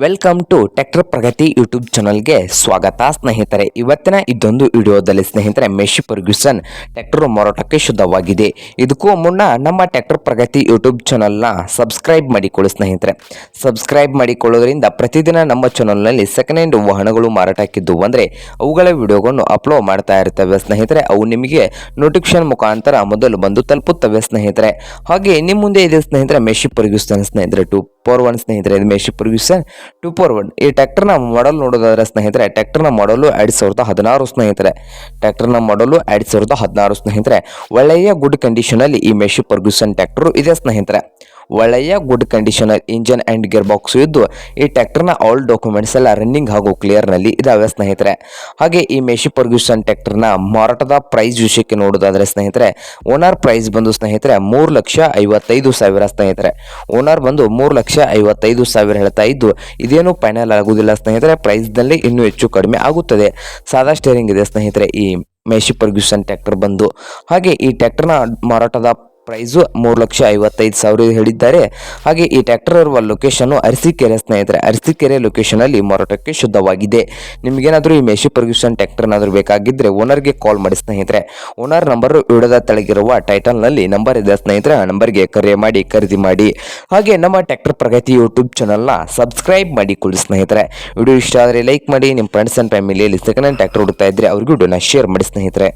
Welcome to tractor Pragati YouTube ಚಾನಲ್ಗೆ ಸ್ವಾಗತ. ಸ್ನೇಹಿತರೆ, ಇವತ್ತಿನ ಇದೊಂದು ವಿಡಿಯೋದಲ್ಲಿ ಸ್ನೇಹಿತರೆ ಮೆಶಿ ಪರ್ಗ್ಯೂಸನ್ ಟ್ರ್ಯಾಕ್ಟರ್ ಮಾರಾಟಕ್ಕೆ ಶುದ್ಧವಾಗಿದೆ. ಇದಕ್ಕೂ ಮುನ್ನ ನಮ್ಮ ಟ್ರ್ಯಾಕ್ಟರ್ ಪ್ರಗತಿ ಯೂಟ್ಯೂಬ್ ಚಾನಲ್ನ ಸಬ್ಸ್ಕ್ರೈಬ್ ಮಾಡಿಕೊಳ್ಳಿ ಸ್ನೇಹಿತರೆ. ಸಬ್ಸ್ಕ್ರೈಬ್ ಮಾಡಿಕೊಳ್ಳೋದ್ರಿಂದ ಪ್ರತಿದಿನ ನಮ್ಮ ಚಾನಲ್ನಲ್ಲಿ ಸೆಕೆಂಡ್ ಹ್ಯಾಂಡ್ ವಾಹನಗಳು ಮಾರಾಟಕ್ಕಿದ್ದು ಅಂದರೆ ಅವುಗಳ ವಿಡಿಯೋಗಳನ್ನು ಅಪ್ಲೋಡ್ ಮಾಡ್ತಾ ಇರ್ತವೆ ಸ್ನೇಹಿತರೆ. ಅವು ನಿಮಗೆ ನೋಟಿಫಿಕೇಶನ್ ಮುಖಾಂತರ ಮೊದಲು ಬಂದು ತಲುಪುತ್ತವೆ ಸ್ನೇಹಿತರೆ. ಹಾಗೆ ನಿಮ್ಮ ಮುಂದೆ ಇದೆ ಸ್ನೇಹಿತರೆ ಮೆಶಿ ಪರ್ಗ್ಯೂಸನ್ ಸ್ನೇಹಿತರೆ ಟು ಫೋರ್ ಒನ್ ಸ್ನೇಹಿತರೆ, ಇದು Massey Ferguson two four one ಈ ಟ್ಯಾಕ್ಟರ್ನ ಮಾಡಲ್ ನೋಡೋದಾದ್ರೆ ಸ್ನೇಹಿತರೆ ಟ್ಯಾಕ್ಟರ್ನ ಮಾಡಲು ಎರಡು ಸಾವಿರದ ಹದಿನಾರು ಸ್ನೇಹಿತರೆ. ಟ್ಯಾಕ್ಟರ್ನ ಮಾಡಲು ಎರಡು ಸಾವಿರದ ಹದಿನಾರು ಸ್ನೇಹಿತರೆ. ಒಳ್ಳೆಯ ಗುಡ್ ಕಂಡೀಷನಲ್ಲಿ ಈ ಮೇಶಿ ಪರ್ಗ್ಯೂಸನ್ ಟ್ಯಾಕ್ಟರ್ ಇದೆ ಸ್ನೇಹಿತರೆ. ಒಳ್ಳೆಯ good conditioner engine and gear box ಇದ್ದು, ಈ ಟ್ಯಾಕ್ಟರ್ನ ಆಲ್ ಡಾಕ್ಯುಮೆಂಟ್ಸ್ ಎಲ್ಲ ರನ್ನಿಂಗ್ ಹಾಗೂ ಕ್ಲಿಯರ್ನಲ್ಲಿ ಇದಾವೆ ಸ್ನೇಹಿತರೆ. ಹಾಗೆ ಈ ಮೆಶಿ ಪರ್ಗ್ಯೂಸನ್ ಟ್ರ್ಯಾಕ್ಟರ್ನ ಮಾರಾಟದ ಪ್ರೈಸ್ ವಿಷಯಕ್ಕೆ ನೋಡೋದಾದರೆ ಸ್ನೇಹಿತರೆ ಓನರ್ ಪ್ರೈಸ್ ಬಂದು ಸ್ನೇಹಿತರೆ ಮೂರು ಲಕ್ಷ ಐವತ್ತೈದು ಸಾವಿರ ಸ್ನೇಹಿತರೆ. ಓನರ್ ಬಂದು ಮೂರು ಲಕ್ಷ ಐವತ್ತೈದು ಸಾವಿರ ಹೇಳ್ತಾ ಇದ್ದು, ಇದೇನು ಫೈನಲ್ ಆಗುವುದಿಲ್ಲ ಸ್ನೇಹಿತರೆ ಪ್ರೈಸ್ನಲ್ಲಿ ಇನ್ನೂ ಹೆಚ್ಚು ಕಡಿಮೆ ಆಗುತ್ತದೆ. ಸಾದಾ ಸ್ಟೇರಿಂಗ್ ಇದೆ ಸ್ನೇಹಿತರೆ ಈ ಮೆಶಿ ಪರ್ಗ್ಯೂಸನ್ ಟ್ರ್ಯಾಕ್ಟರ್ ಬಂದು. ಹಾಗೆ ಈ ಟ್ಯಾಕ್ಟರ್ನ ಮಾರಾಟದ ಪ್ರೈಸು ಮೂರು ಲಕ್ಷ ಐವತ್ತೈದು ಸಾವಿರ ಹೇಳಿದ್ದಾರೆ. ಹಾಗೆ ಈ ಟ್ಯಾಕ್ಟರ್ ಇರುವ ಲೊಕೇಶನ್ ಅರಸೀಕೆರೆ ಸ್ನೇಹಿತರೆ, ಅರಸೀಕೆರೆ ಲೊಕೇಶನಲ್ಲಿ ಮಾರಾಟಕ್ಕೆ ಶುದ್ಧವಾಗಿದೆ. ನಿಮಗೇನಾದರೂ ಈ ಮೆಶಿ ಪರ್ಗ್ಯೂಸನ್ ಬೇಕಾಗಿದ್ರೆ ಬೇಕಾಗಿದ್ದರೆ ಓನರ್ಗೆ ಕಾಲ್ ಮಾಡಿ ಸ್ನೇಹಿತರೆ. ಓನರ್ ನಂಬರ್ ವಿಡದ ತೆಳಗಿರುವ ಟೈಟಲ್ನಲ್ಲಿ ನಂಬರ್ ಇದೆ ಸ್ನೇಹಿತರೆ, ಆ ನಂಬರ್ಗೆ ಕರೆ ಮಾಡಿ, ಖರೀದಿ ಮಾಡಿ. ಹಾಗೆ ನಮ್ಮ ಟ್ಯಾಕ್ಟರ್ ಪ್ರಗತಿ ಯೂಟ್ಯೂಬ್ ಚಾನಲ್ನ ಸಬ್ಸ್ಕ್ರೈಬ್ ಮಾಡಿ ಮಾಡಿಕೊಳ್ಳಿ ಸ್ನೇಹಿತರೆ. ವಿಡಿಯೋ ಇಷ್ಟ ಆದರೆ ಲೈಕ್ ಮಾಡಿ, ನಿಮ್ಮ ಫ್ರೆಂಡ್ಸ್ ಆ್ಯಂಡ್ ಫ್ಯಾಮಿಲಿಯಲ್ಲಿ ಸೆಕೆಂಡ್ ಹ್ಯಾಂಡ್ ಟ್ರ್ಯಾಕ್ಟರ್ ಹುಡುಕ್ತಾ ಇದ್ದರೆ ಅವ್ರಿಗೂ ವಿಡಿಯೋನ ಶೇರ್ ಮಾಡಿ ಸ್ನೇಹಿತರೆ.